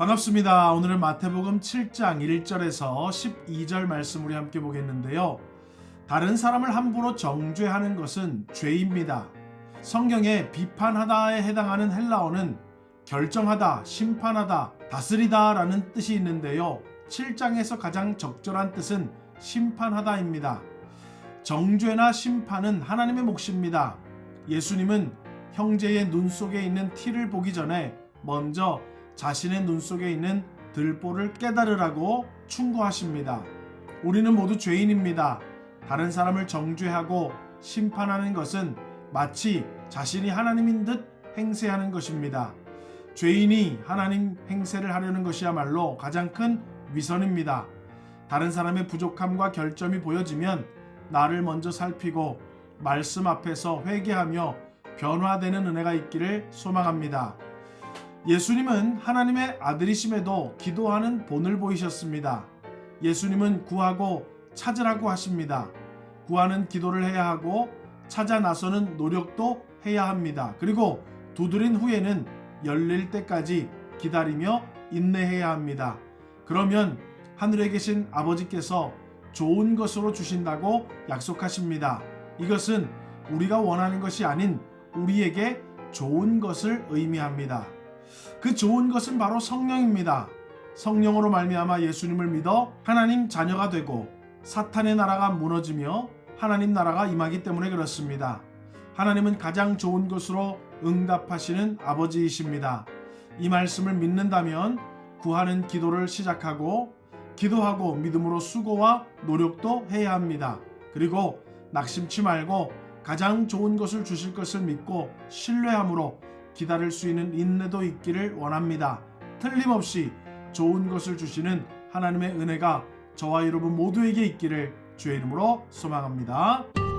반갑습니다. 오늘은 마태복음 7장 1절에서 12절 말씀 우리 함께 보겠는데요. 다른 사람을 함부로 정죄하는 것은 죄입니다. 성경에 비판하다에 해당하는 헬라어는 결정하다, 심판하다, 다스리다 라는 뜻이 있는데요. 7장에서 가장 적절한 뜻은 심판하다입니다. 정죄나 심판은 하나님의 몫입니다. 예수님은 형제의 눈 속에 있는 티를 보기 전에 먼저 자신의 눈 속에 있는 들보를 깨달으라고 충고하십니다. 우리는 모두 죄인입니다. 다른 사람을 정죄하고 심판하는 것은 마치 자신이 하나님인 듯 행세하는 것입니다. 죄인이 하나님 행세를 하려는 것이야말로 가장 큰 위선입니다. 다른 사람의 부족함과 결점이 보여지면 나를 먼저 살피고 말씀 앞에서 회개하며 변화되는 은혜가 있기를 소망합니다. 예수님은 하나님의 아들이심에도 기도하는 본을 보이셨습니다. 예수님은 구하고 찾으라고 하십니다. 구하는 기도를 해야 하고 찾아 나서는 노력도 해야 합니다. 그리고 두드린 후에는 열릴 때까지 기다리며 인내해야 합니다. 그러면 하늘에 계신 아버지께서 좋은 것으로 주신다고 약속하십니다. 이것은 우리가 원하는 것이 아닌 우리에게 좋은 것을 의미합니다. 그 좋은 것은 바로 성령입니다. 성령으로 말미암아 예수님을 믿어 하나님 자녀가 되고 사탄의 나라가 무너지며 하나님 나라가 임하기 때문에 그렇습니다. 하나님은 가장 좋은 것으로 응답하시는 아버지이십니다. 이 말씀을 믿는다면 구하는 기도를 시작하고 기도하고 믿음으로 수고와 노력도 해야 합니다. 그리고 낙심치 말고 가장 좋은 것을 주실 것을 믿고 신뢰함으로 기다릴 수 있는 인내도 있기를 원합니다. 틀림없이 좋은 것을 주시는 하나님의 은혜가 저와 여러분 모두에게 있기를 주의 이름으로 소망합니다.